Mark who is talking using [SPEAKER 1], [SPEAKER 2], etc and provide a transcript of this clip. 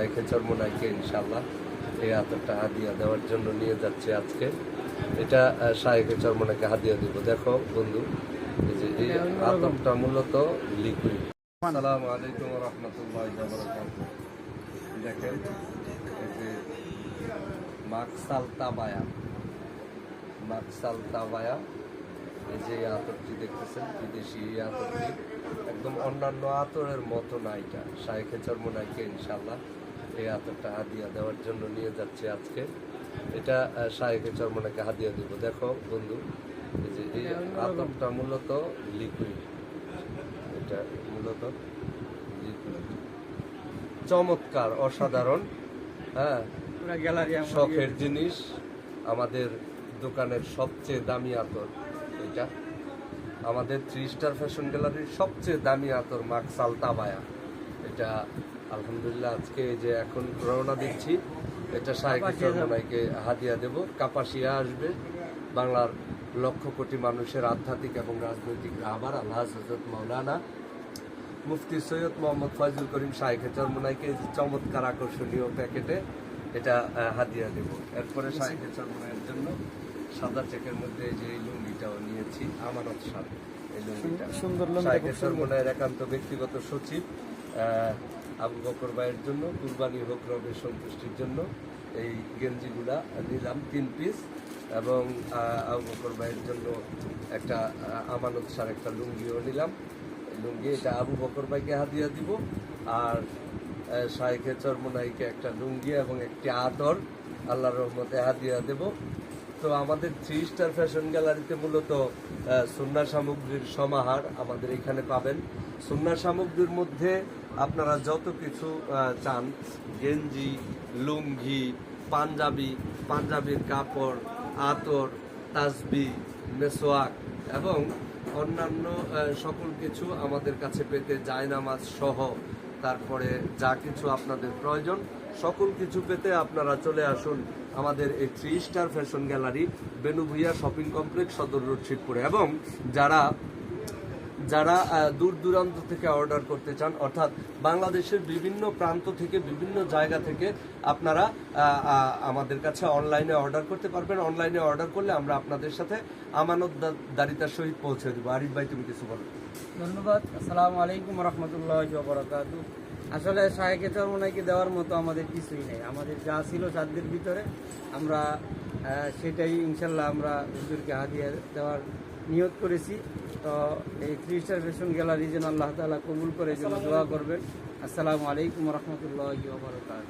[SPEAKER 1] শায়েখে চর্মনাইকে ইনশাল্লাহ এই আতরটা হাদিয়া দেওয়ার জন্য নিয়ে যাচ্ছে আজকে। এটা আহ, শায়েখে চর্মনাইকে হাদিয়া দিব। দেখো বন্ধু এই আতরটা মূলত লিকুইড। আসসালামু আলাইকুম রহমতুল্লাহ দেখেন মাকসাল তাবায়া মাকসাল তাবায়া এই যে আতরটি দেখতেছেন বিদেশি আতরটি। একদম অন্যান্য আতরের মতো না এটা শায়েখে চর্মনাইকে ইনশাল্লাহ এই আতরটা হাদিয়া দেওয়ার জন্য নিয়ে যাচ্ছে আজকে। এটা আহ, শায়েখে চর্মনাইকে হাদিয়া দিব। দেখো বন্ধু এই যে এই আতরটা মূলত লিকুইড এটা মূলত লিকুইড চমৎকার অসাধারণ। হ্যাঁ
[SPEAKER 2] গ্যালারি
[SPEAKER 1] শখের জিনিস আমাদের দোকানের সবচেয়ে দামি আতর এটা। আমাদের থ্রি স্টার ফ্যাশন গ্যালারির সবচেয়ে দামি আতর মাকসাল তাবায়া। এটা আলহামদুলিল্লাহ আজকে যে এখন রওনা দিচ্ছি এটা সাহেব চর্মনাইকে হাদিয়া দেব। কাপাসিয়া আসবে বাংলার লক্ষ কোটি মানুষের আধ্যাত্মিক এবং রাজনৈতিক আবার আল্লাহ হজরত মৌলানা মুফতি সৈয়দ মোহাম্মদ ফয়জুল করিম শাহেখে চরমনাইকে চমৎকার আকর্ষণীয় প্যাকেটে এটা হাদিয়া দেব। এরপরে শাহেখে চরমনাইয়ের জন্য সাদা চেকের মধ্যে যে এই লুঙ্গিটাও নিয়েছি আমানত সাদ এই লুঙ্গিটা। শাহেখে চরমনাইয়ের একান্ত ব্যক্তিগত সচিব আবু বকর ভাইয়ের জন্য, কুরবানি হোক রবের সন্তুষ্টির জন্য, এই গেঞ্জিগুলা নিলাম, তিন পিস এবং আবু বকর ভাইয়ের জন্য একটা আমানত সার একটা লুঙ্গিও নিলাম। লুঙ্গি, এটা আবু বকর ভাইকে হাতিয়া দিব, আর শাহেখে চরমনাইকে একটা লুঙ্গি এবং একটি আতর আল্লাহর রহমতে হাতিয়া দেব। তো আমাদের থ্রি স্টার ফ্যাশন গ্যালারিতে মূলত আহ, সুন্না সামগ্রীর সমাহার আমাদের এখানে পাবেন। সুন্না সামগ্রীর মধ্যে আপনারা যত কিছু চান গেঞ্জি লুঙ্গি পাঞ্জাবি পাঞ্জাবির কাপড় আতর তাসবি মেসোয়াক এবং অন্যান্য সকল কিছু আমাদের কাছে পেতে জায়নামাজ সহ তারপরে যা কিছু আপনাদের প্রয়োজন সকল কিছু পেতে আপনারা চলে আসুন আমাদের এই থ্রি স্টার ফ্যাশন গ্যালারি বেনুভুইয়া শপিং কমপ্লেক্স, সদর রোড, শিবপুরে। এবং যারা যারা দূর দূরান্ত থেকে অর্ডার করতে চান, অর্থাৎ বাংলাদেশের বিভিন্ন প্রান্ত থেকে, বিভিন্ন জায়গা থেকে আপনারা আমাদের কাছে অনলাইনে অর্ডার করতে পারবেন। অনলাইনে অর্ডার করলে আমরা আপনাদের সাথে আমানত দারিতার সহিত পৌঁছে দেবো। আরিফ ভাই, তুমি কিছু বলো।
[SPEAKER 2] ধন্যবাদ। আসসালামু আলাইকুম রহমতুল্লাহ আসলে শাহেকে চরমনাইকে দেওয়ার মতো আমাদের কিছুই নেই। আমাদের যা ছিল সাধ্যের ভিতরে আমরা সেটাই ইনশাল্লাহ আমরা হুজুরকে হাদিয়া দেওয়ার নিয়োগ করেছি। তো এই থ্রি স্টার ফ্যাশন গ্যালারি যেন আল্লাহ তালা কবুল করে যেন দোয়া করবেন। আসসালামু আলাইকুম রহমতুল্লাহ বরকাত